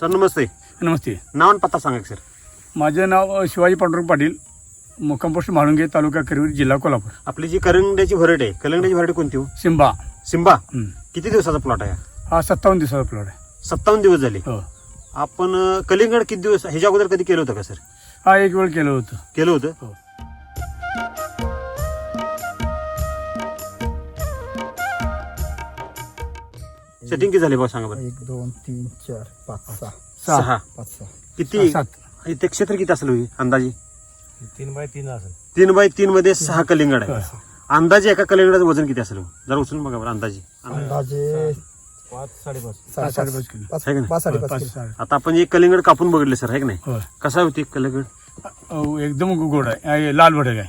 Sir नमस्ते. नमस्ते. नाव आणि पत्ता सांगा सर. माझं नाव शिवाजी पांडुरंग पाटील मुक्काम पोस्ट म्हाळुंगे तालुका करवीर जिल्हा कोल्हापूर. आपली जी कलिंगड्याची व्हरायटी आहे कलिंगड्याची व्हरायटी कोणती हो? सिंबा. सिंबा. किती दिवसाचा प्लॉट आहे? हा? हा सत्तावन्न दिवसाचा प्लॉट आहे. सत्तावन्न दिवस झाले. हो. आपण अं, कलिंगड किती दिवस ह्याच्या अगोदर कधी केलं होतं का सर? हा एक वेळ केलं होतं. केलं होतं? हो. सेटिंग किती झाले बघा सांगा बरं. एक दोन तीन चार पाच सहा. सहा. पाच सहा. किती? सात. ते क्षेत्र किती असेल होई अंदाजे? तीन बाय तीन असेल. तीन बाय तीन मध्ये सहा कलिंगड आहे. हो. अंदाजे एका कलिंगडाचं वजन किती असेल हो? जरा उचलून बघा बरं अंदाजे. अंदाजे पाच साडेपाच. साडेपाच साडेपाच किलो. पाच आहे का नाही? पाच साडेपाच पाच किलो. साडे- आता आपण एक कलिंगड कापून बघितले सर आहे की नाही? हो कसा होती कलिंगड? अहो, एकदम गोड आहे. आहे, लाल भडक आहे.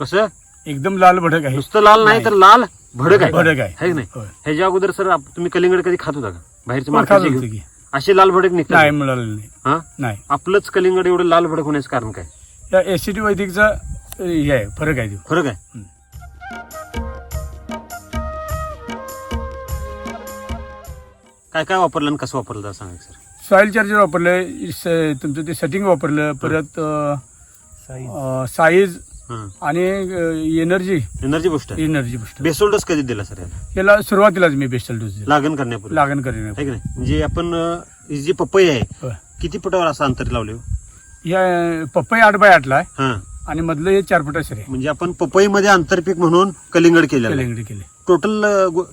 कसं? एकदम लाल भडक आहे. नुसतं लाल नाही तर लाल भडक आहे. भडक आहे. है की नाही? होय. ह्याच्या अगोदर सर आप- तुम्ही कलिंगड कधी खात होता का? बाहेरचे पण खात मार्केटचे होतं घेऊन? की. असे लाल भडक निघतात नाही मिळालं नाही. हा? नाही. आपलंच कलिंगड एवढं लाल भडक होण्याचं कारण काय? या एसीटी वैदिकचा अ, हे आहे फरक आहे तो. फरक आहे. काय काय वापरलं आणि कसं वापरलं जरा सांगा सर. सॉइल चार्जर वापरलं स- तुमचं ते सेटिंग वापरलं परत साईज. आणि energy. Energy booster energy booster basal dose कधी दिला सर याला? याला सुरुवातीलाच मी बेस्टल डोस दिला. लागण करण्यापूर्वी. लागण करेन आहे की नाही? म्हणजे आपण अं, ही जी पपई आहे किती फुटावर असं अंतर लावले हो? या पपई आठ बाय आठला आहे. हा. आणि मधलं हे चार फुटा सर म्हणजे आपण पपईमध्ये आंतरपीक म्हणून कलिंगड केलेलं आहे. केले केले टोटल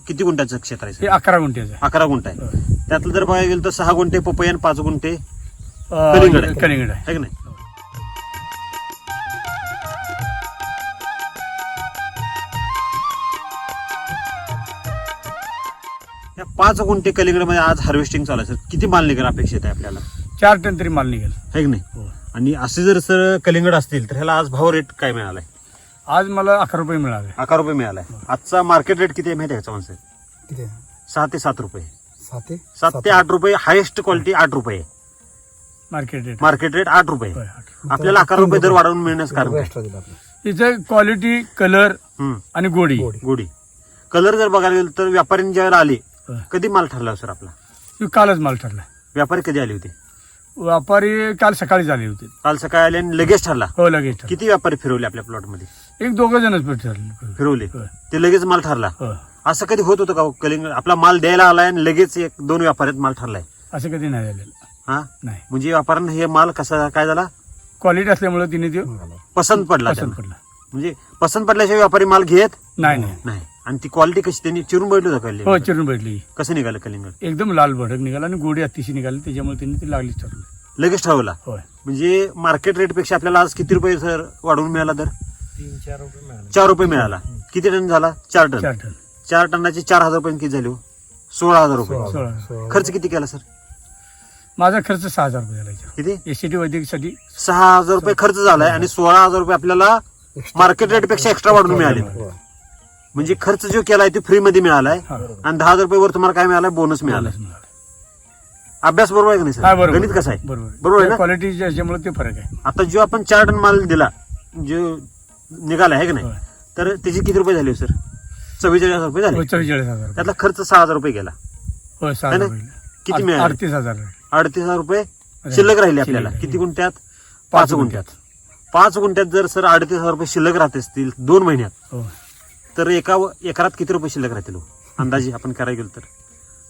किती गुंठ्याचं क्षेत्र आहे हे सर अकरा गुंठ्याचं अकरा गुंठ आहे. त्यातलं जर बघायला गेलं तर सहा गुंठे पपई आणि पाच गुंठे कलिंगड आहे. कलिंगड आहे. आहे की नाही? पाच गुंठे कलिंगडमध्ये आज हार्वेस्टिंग चालू आहे. सर किती माल निघेल अपेक्षित आहे आपल्याला? चार टन तरी माल निघेल. आहे की नाही? हो. आणि असे जर सर कलिंगड असतील तर ह्याला आज भाव रेट काय मिळालाय? आज मला अकरा रुपये मिळाले. अकरा रुपये मिळालाय. आजचा मार्केट रेट किती आहे माहिती आहे किती आहे? सहा ते सात रुपये. सहा ते? सात ते आठ रुपये हायेस्ट क्वालिटी आठ रुपये. मार्केट रेट मार्केट रेट आठ रुपये. आपल्याला अकरा रुपये दर वाढवून मिळण्याचं कारण काय? एक्स्ट्रा दिला आपल्याला इथं क्वालिटी कलर हम्म, आणि गोडी. गोडी. गोडी. कलर जर बघायला गेलं तर व्यापारी ज्यावेळेला आले. कधी माल ठरला हो सर आपला? हे कालच माल ठरला. व्यापारी कधी आले होते? व्यापारी काल सकाळी झाले होते. काल सकाळी आले आणि लगेच ठरला? हो लगेच ठरला. किती व्यापारी फिरवले आपल्या प्लॉटमध्ये एक दोघं जणच भेट ठरले फिरवले. होय. ते लगेच माल ठरला? हो. असं कधी होत होतं का हो? कलिंग आपला माल द्यायला आलाय आणि लगेच एक दोन व्यापाऱ्यात माल ठरलाय? असं कधी नाही झालेलं. हा? नाही. म्हणजे व्यापाऱ्यांना हे माल कसा काय झाला? क्वालिटी असल्यामुळे तिने ते पसंत पडला पसंत त्यांना. पडला. म्हणजे पसंत पडल्याशिवाय व्यापारी माल घेत? नाही नाही. नाही. आणि ती क्वालिटी कशी? त्यांनी चिरून बैठलं होतं हो कलिंगड चिरून भेटली कसं निघालं कलिंगड एकदम लाल भडक निघाला आणि गोडी अतिशय निघाली त्याच्यामुळे त्यांनी ते लागलीच ठरवलं. लगेच ठरवला? होय. म्हणजे मार्केट रेटपेक्षा आपल्याला आज किती रुपये सर वाढवून मिळाला तर तीन चार रुपये मिळाले. चार रुपये मिळाला. किती टन झाला? चार टन. चार टन. चार टनाचे चार हजार रुपये किती झाले हो? सोळा हजार रुपये. सोळा. खर्च किती केला सर? माझा खर्च सहा हजार रुपये झाला किती? एसीटी वैद्यकसाठी सहा हजार रुपये खर्च झालाय आणि सोळा हजार रुपये आपल्याला मार्केट रेटपेक्षा एक्स्ट्रा वाढून मिळाले. हो. म्हणजे खर्च जो केलाय तो फ्री मध्ये मिळालाय हा. आणि दहा हजार रुपये वर तुम्हाला काय मिळालाय बोनस मिळालाय मिळाला. अभ्यास बरोबर आहे का नाही हा सर बरोबर गणित कसं आहे बरोबर बरोबर आहे ना? क्वालिटी याच्यामुळे ते फरक आहे आता जो आपण चार टन माल दिला जो निघाला आहे की नाही होय. तर त्याचे किती रुपये झाले सर चव्वेचाळीस हजार रुपये झाले चव्वेचाळीस हजार रुपये. त्यातला खर्च सहा हजार रुपये गेला होय सहा है ना? हजार रुपये. किती आठ- मिळाले? अडतीस हजार रुपये. अडतीस हजार रुपये शिल्लक राहिले आपल्याला शिल्लक. किती गुंठ्यात पाच पाच गुंठ्यात पाच गुंठ्यात जर सर अडतीस हजार रुपये शिल्लक राहत असतील दोन महिन्यात हो तर एका एकरात किती रुपये शिल्लक राहतील हो? अंदाजे आपण करायला गेलो तर.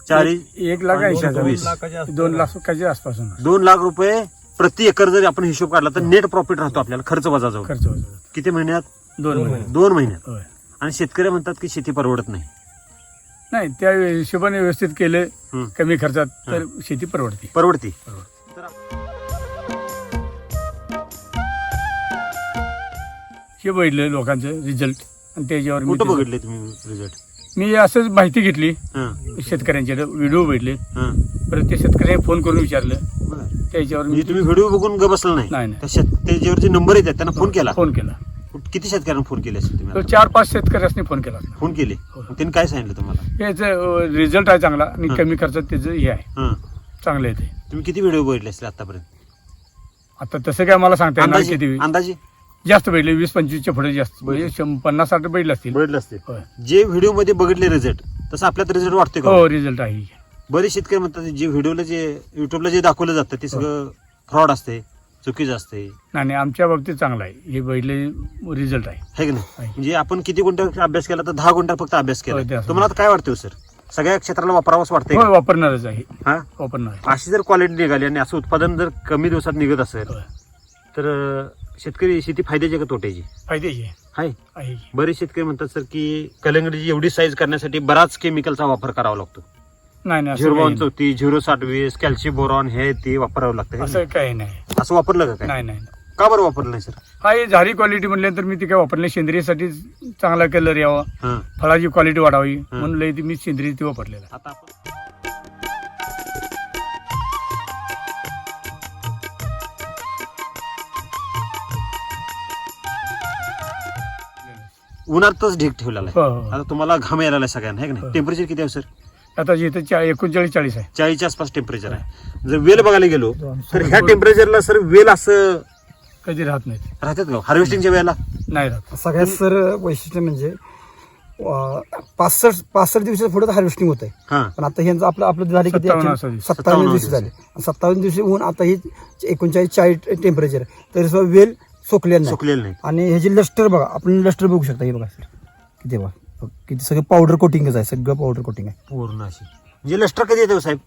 चाळीस एक लाख ऐंशी हजार. वीस. दोन लाखाच्या आसपास. होणार दोन लाख रुपये प्रति एकर जर आपण हिशोब काढला तर नेट प्रॉफिट राहतो आपल्याला खर्च वजा जाऊ खर्च होतो किती महिन्यात? दोन महिने. दोन महिन्यात होय. आणि शेतकरी म्हणतात की शेती परवडत नाही. नाही त्या हिशोबाने व्यवस्थित केलं हम्म. कमी खर्चात तर शेती परवडते. परवडती. हे बघितलं लोकांचं रिझल्ट आणि त्याच्यावर मी कुठं बघितले तुम्ही रिझल्ट मी असंच माहिती घेतली. हा. शेतकऱ्यांच्या व्हिडिओ बघितले. हा. परत ते शेतकऱ्यांनी फोन करून विचारलं. त्याच्यावर मी म्हणजे तुम्ही व्हिडिओ बघून ग बसला नाही? नाही, नाही. त्या शेत- त्याच्यावर जे नंबर येतात त्यांना फोन केला? फोन केला. किती शेतकऱ्यांना फोन केले असेल तुम्ही तर? चार पाच शेतकऱ्यांनी फोन केला. फोन केले? हो. मग त्यांनी काय सांगितलं तुम्हाला? याचं रिझल्ट आहे चांगला आणि हं. कमी खर्चात त्याचं हे आहे. हा. चांगलं आहे ते. तुम्ही किती व्हिडिओ बघितले असतील आतापर्यंत? आता तसं काय मला सांगता येणार अंदाजे किती अंदाजे? जास्त बैठले वीस पंचवीसच्या पुढे जास्त. म्हणजे शं- पन्नास साठ बैठले असतील. बघितले असतील. होय. जे व्हिडिओमध्ये बघितले रिझल्ट तसं आपल्यात रिझल्ट वाटतोय का? हो रिझल्ट आहे. बरेच शेतकरी म्हणतात जे व्हिडिओला जे युट्यूबला जे दाखवलं जातं ते सगळं फ्रॉड असते चुकीचं असते नाही नाही आमच्या बाबतीत चांगला आहे. हे पहिले रिझल्ट आहे. है की नाही? आहे. म्हणजे आपण किती गुंठ अभ्यास केला तर दहा गुंठ फक्त अभ्यास हो, केला असं. तुम्हाला आता काय वाटतं सर? सगळ्या क्षेत्राला वापरावंच वाटतंय होय का? वापरणारच आहे. हा? वापरणार आहे. अशी जर क्वालिटी निघाली आणि असं उत्पादन जर कमी दिवसात निघत असेल होय. तर अं, शेतकरी शेती फायद्याची का तोट्याची? फायद्याची आहे. बरेच शेतकरी म्हणतात सर की कलिंगडची एवढी साईज करण्यासाठी बराच केमिकलचा वापर करावा लागतो. नाही झिरो वन चौतीस झिरो साठ वीस कॅल्शियम बोरॉन हे ते वापरावं लागतं असं काही नाही? असं वापरलं का नाही नाही का बरं वापरलं नाही सर? हा हे झाली क्वालिटी म्हटल्यानंतर मी ती काय वापरली सेंद्रियसाठी चांगला कलर यावा. फळाची क्वालिटी वाढावी. म्हणून मी सेंद्रिय ती वापरलेला आता आपण उन्हातच ढीक ठेवलेला आहे. हो, हो. आता तुम्हाला घाम यायला लागलाय सगळ्यांना है का नाही? हो. टेम्परेचर किती आहे सर आता इथं चा- एकोणचाळीस चाळीस आहे. चाळीसच्या आसपास टेम्परेचर आहे. जर वेल बघायला गेलो तर ह्या टेम्परेचरला सर वेल असं कधी राहत नाहीत. राहतात का? हार्वेस्टिंगच्या वेळेला? नाही राहत. सगळ्यात सर वैशिष्ट्य म्हणजे पासष्ट पासष्ट दिवसाच्या पुढे हार्वेस्टिंग होत आहे हा. पण आता ह्यांचं आपलं आपलं झाले किती? सत्तावन्न असा दिवस. सत्तावन्न सत्तावन्न दिवस दिवस. झाले. आणि सत्तावन्न दिवशी ऊन आता ही एकोणचाळीस चाळीस टेम्परेचर तरी सुद्धा वेल सोकलेलं नाही. सुकलेलं नाही. आणि ह्याची लस्टर बघा आपण लस्टर बघू शकता हे बघा सर. किती बघा किती सगळं पावडर कोटिंगच आहे सगळं पावडर कोटिंग आहे. पूर्ण अशी. म्हणजे लष्टर कधी येते हो साहेब?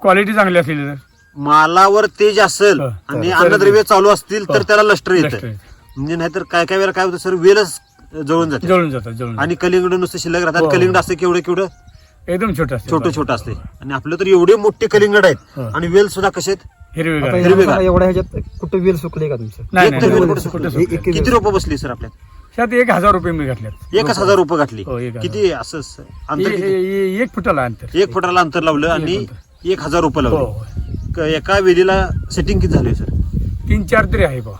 क्वालिटी चांगली असलेली तर मालावर तेज असेल हो, आणि तर- अन्नद्रव्य चालू असतील तर हो. त्याला लष्टर येतं. येतं. म्हणजे नाहीतर काय काय वेळेला काय होतं सर वेलच जळून जाते. जळून जातात जळून आणि कलिंगड नुसतं शिल्लक राहतात. हो. कलिंगड असते केवढं केवढं? जातात. एकदम छोटं असते. छोटं छोटं असते. आणि आपलं तर एवढे मोठे कलिंगड आहेत. हो. आणि वेल सुद्धा कसे आहेत? हिरवेगार आता आहे. हिरवे ह्याला गार. एवढ्या ह्याच्यात कुठं वेल सुकले का तुमचं नाही एक नाही, तर नाही वेल कुठं कुठं सुकलं? सुकलं? एक- एक- किती रोपं बसली सर आपल्यात त्यात एक हजार रुपये मी घातल्यात एकच हजार रुपये घातली हो, एक हजार. किती असं स- अंतर ए- किती? ए- ए- एक फुटाला अंतर एक फुटाला अंतर लावलं आणि. एक हजार रुपये हो लावले हो. क- एका वेलीला सेटिंग किती झाली सर तीन चार तरी आहे बा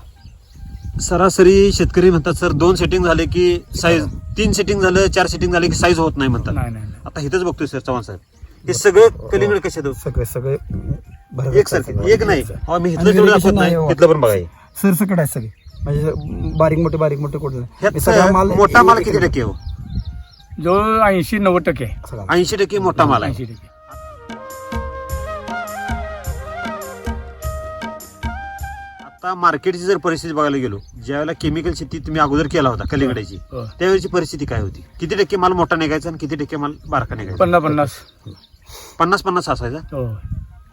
सरासरी शेतकरी म्हणतात सर दोन सेटिंग झाले की साईज तीन सेटिंग झालं चार सेटिंग झाले की साईज होत नाही म्हणतात नाही नाही नाही. आता इथंच बघतोय सर चव्हाण साहेब हे सगळे कलिंगड कसे हो? सगळे सगळे एक आहे सारखे सगळं. एक नाही. हो, मी इथलं आणि तेवढं variegation दाखवत नाही नाही हो. तिथलं पण बघा हे. सरसकट आहे सगळे. म्हणजे बारीक मोठे बारीक मोठे कुठे ह्यात मोठा माल किती टक्के हो? जो ऐंशी नव्वद टक्के. आहे ऐंशी टक्के मोठा माल आहे. ऐंशी टक्के. आता मार्केटची जर परिस्थिती बघायला गेलो ज्यावेळेला केमिकल शेती तुम्ही अगोदर केला होता कलिंगडाची हो. त्यावेळेची परिस्थिती काय होती? किती टक्के माल मोठा निघायचा आणि किती टक्के माल बारका निघायचा? पन्नास पन्नास. पन्नास पन्नास असायचा? हो.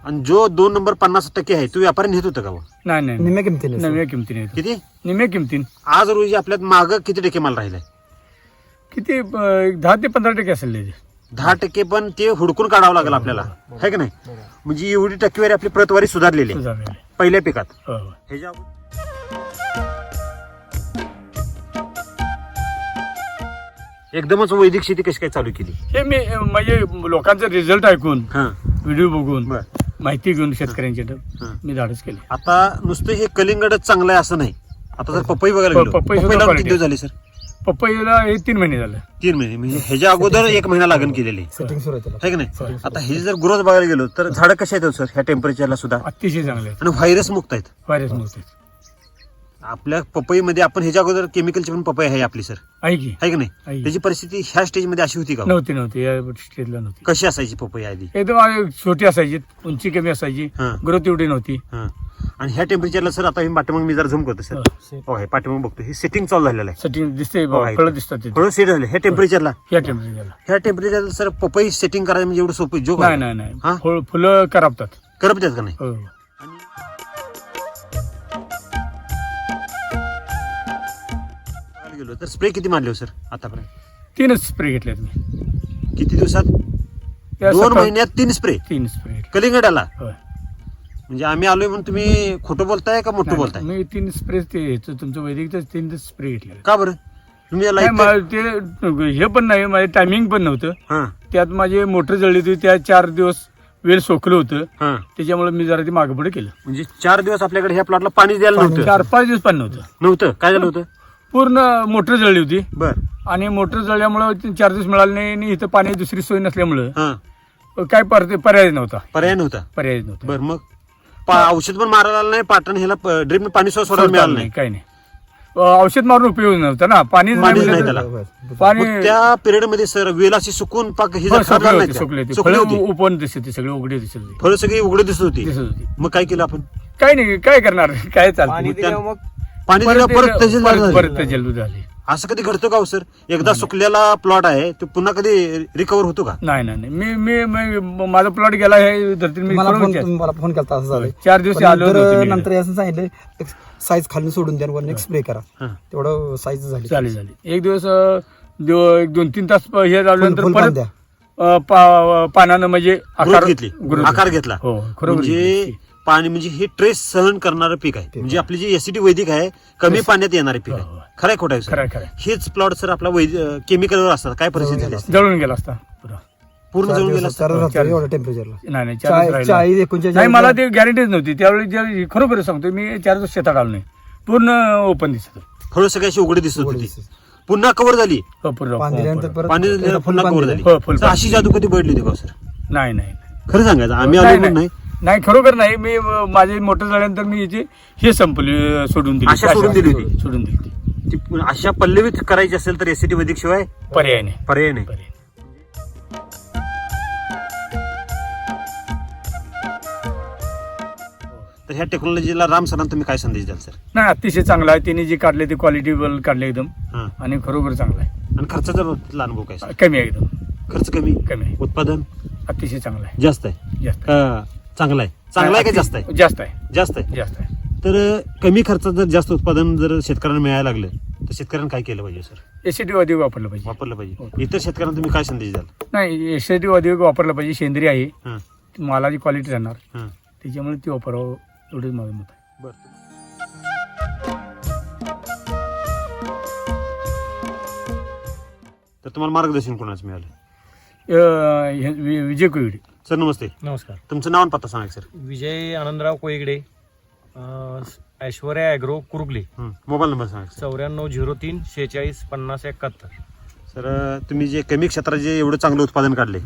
आणि जो दोन नंबर पन्नास टक्के आहे तो व्यापारी नेत होता का हो? नाही नाही निम्या किमतीने सर. नव्या किमतीने येतो. किती निम्या किमतीन आज रोजी आपल्यात माग किती टक्के माल राहिलाय किती अं, एक दहा ते पंधरा टक्के असेल त्याचे. दहा टक्के पण ते हुडकून काढावं लागेल आपल्याला है की नाही म्हणजे एवढी टक्केवारी आपली प्रतवारी सुधारलेली आहे सुधारलेले. पहिल्या पिकात हो, हो. ह्याच्या एकदमच वैदिक शेती कशी काय चालू केली हे मी अं, म्हणजे लोकांचा रिझल्ट ऐकून हा व्हिडिओ बघून बर माहिती घेऊन शेतकऱ्यांच्या हा. मी धाडस केले. आता नुसतं हे कलिंगडच चांगलं आहे असं नाही. आता जर पपई बघायला गेलो पपई सुद्धा पपईला quality किती दिवस झाले सर? पपईला हे तीन महिने झालं. तीन महिने. म्हणजे ह्याच्या अगोदर एक महिना लागण केलेली. सेटिंग सुरू आहे त्याला है की नाही? आता हे जर ग्रोथ बघायला गेलो तर झाडं कशा आहेत हो सर? ह्या टेम्परेचरला सुद्धा? अतिशय चांगले आणि व्हायरस मुक्त आहेत. व्हायरस नव्हते आपल्या पपईमध्ये आपण ह्याच्या अगोदर केमिकलची पण पपई आहे आपली सर आहे की? आहे की नाही? आहे. त्याची परिस्थिती ह्या स्टेजमध्ये अशी होती का हो? नव्हती नव्हती. या स्टेजला नव्हती. कशी असायची पपई आधी? एकदम आ- छोटी असायची उंची कमी असायची. हा. ग्रोथ एवढी नव्हती. हा. आणि ह्या टेम्परेचरला सर आता हे पाठीमाग मी जर झूम करतो सर हा. हो पाठीमाग बघतो. हे सेटिंग चालू झालेलं आहे. सेटिंग दिसते आहे. फळं दिसतात तिथे थोडं सेट झालं. ह्या टेम्परेचरला या टेम्परेचरला ह्या टेम्परेचरला सर पपई सेटिंग करायचं म्हणजे एवढं सोपं जो नाही नाही नाही. हा? फुल- फुलं करापतात. करपतात का नाही? हो. गेलो तर स्प्रे किती मारले हो सर आतापर्यंत? तीनच स्प्रे घेतलेत मी. किती दिवसात? दोन महिन्यात तीन स्प्रे तीन स्प्रे घेतले कलिंगडाला? होय. म्हणजे आम्ही आलोय म्हणून तुम्ही खोटं बोलताय का मोठं बोलताय? मी तीन स्प्रे ते ह्याचं तुमचं वैदिक तीन स्प्रे घेतले का बरं? तुम्ही याला इतकं- ते हे पण नाही माझे टायमिंग पण नव्हतं. हा. त्यात माझे मोटर जळली होती त्या चार दिवस वेळ सोकलं होतं. हा. त्याच्यामुळे मी जरा ते मागं पुढे केलं. म्हणजे चार दिवस आपल्याकडे ह्या प्लॉटला पाणी द्यायला नव्हतं? चार पाच दिवस पण नव्हतं. नव्हतं. काय झालं होतं? पूर्ण मोटर जळली होती. बर. आणि मोटर जळल्यामुळं चार दिवस मिळाले नाही आणि इथं पाणी दुसरी सोय नसल्यामुळं हा. काय पर- पर्याय नव्हता. पर्याय नव्हता. पर्याय नव्हता. बर मग पा- औषध पण मारायला आलं नाही पाटण ह्याला ड्रीप पाणी सुद्धा सोडायला मिळालं नाही. काही नाही. औषध मारून उपयोग नव्हता ना. पाणी पाणीच नाही त्याला. पाणी मग त्या पिरियडमध्ये सर वेल अशी सुकून पाक ही हो, खराब सुकले झाली होते नाही सुकले त्या. होते. सुकली फळं होती. उपवून दिसत होती सगळे उघडे दिसत होते. फळं सगळी उघडे दिसत होती. दिसत होती. मग काय केलं आपण? काय नाही काय करणार? काय चालतं? पाणी मग त्या- दिल्यावर मग पाणी दिलं परत त्याची परत झाली. परत असं कधी घडतं का हो सर? एकदा सुकलेला प्लॉट आहे तो पुन्हा कधी रिकवर होतो का? नाही नाही नाही. मी मी मी- माझा प्लॉट गेला हे धरती मी मला फोन विचार- मला फोन केला असं झालं चार दिवस पण आलो नंतर नव्हतो मी. नंतर असं सांगितलं साईज खाली सोडून द्या वर स्प्रे करा. हा. तेवढं साईज झाली. झाली झाली एक दिवस अं, दो- एक दोन तीन तास हे झाल्यानंतर फुल परत. अं, पा- पानानं म्हणजे ग्रोथ घेतली. growth आकार घेतला. हो खरोखर म्हणजे घेतली. पाणी म्हणजे हे ट्रेस सहन करणारं पीक आहे. म्हणजे आपली जी एसिडी वैदिक आहे कमी पाण्यात येणारे पीक हो, आहे. हो. खरंय खोटं सर खरंय, खरंय. हेच प्लॉट सर आपला केमिकलवर असतात. काय परिस्थिती झाली? असती? जळून गेला असता. पुरा. पूर्ण जळून गेला असता? टेम्परेचरला नाही नाही चार दिवस चाळीस राहिला. चाळीस एकोणचाळीस नाही मला ते गॅरंटीच नव्हती. त्यावेळी जे- खरोखर सांगतो मी चार दिवस शेतात आलो नाही पूर्ण ओपन दिसत. होतं. फळं सगळी अशी उघडी दिसत होती. पुन्हा कव्हर झाली? हो, पूर्ण. पाणी दिल्यानंतर हो, परत पाणी एकदा दिल्यानं फुल पुन्हा पाणी कव्हर. झाली. हो, full अशी जादू कधी बघितली होती का हो, सर नाही नाही. खरं सांगायचं आम्ही नाही, आलो पण नाही नाही. खरोखर नाही. मी अं, माझे मोठं झाल्यानंतर मी याची हे संपली अं, सोडून दिली. आशा सोडून दिली होती. सोडून दिली होती. ती अशा पल्लवीत करायची असेल तर एसिडी वैदिक शिवाय पर्याय नाही. पर्याय नाही. पर्याय नाही. तर ह्या टेक्नॉलॉजीला राम सरांना तुम्ही काय संदेश द्याल सर? नाही अतिशय चांगला आहे. त्यांनी जे काढले ते क्वालिटी काढले एकदम. हा. आणि खरोखर चांगला आहे. आणि खर्चाचा बाबतीतला अनुभव काय सर? कमी आहे एकदम. खर्च कमी? कमी आहे. उत्पादन? अतिशय चांगला आहे. जास्त आहे. जास्त चांगला आहे. चांगला आहे का जास्त आहे? जास्त आहे. जास्त आहे? जास्त आहे. तर कमी खर्चात जर जास्त उत्पादन जर शेतकऱ्यांना मिळायला लागलं तर शेतकऱ्यांना काय केलं पाहिजे सर? एसीटी अधिक वापरलं पाहिजे. वापरलं पाहिजे. इतर शेतकऱ्यांना तुम्ही काय संदेश द्याल? नाही एसीटी अधिक वापरलं पाहिजे. सेंद्रिय आहे. हां. मालाची क्वालिटी राहणार. हां. त्याच्यामुळे ती वापरावं एवढंच माझं मत आहे. बरं. तर तुम्हाला मार्गदर्शन कोणाचं मिळालं? अं, हे वि- विजय कोविड सर नमस्ते. नमस्कार. तुमचं नाव आणि पत्ता सांगा सर. विजय आनंदराव कोयगडे अं, ऐश्वर्या ॲग्रो कुरुगले. हं. मोबाईल नंबर सांगा सर. चौऱ्याण्णव झिरो तीन शेहेचाळीस पन्नास एकाहत्तर. सर तुम्ही जे कमी क्षेत्रात जे एवढं चांगलं उत्पादन काढले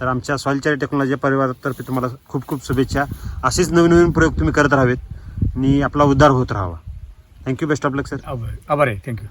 तर आमच्या सॉइल टेक्नॉलॉजी परिवारातर्फे तुम्हाला खूप खूप शुभेच्छा. असेच नवीन नवीन प्रयोग तुम्ही करत राहावेत आणि आपला उद्धार होत राहावा. Thank you best of luck sir आभार आभार आहे. थँक्यू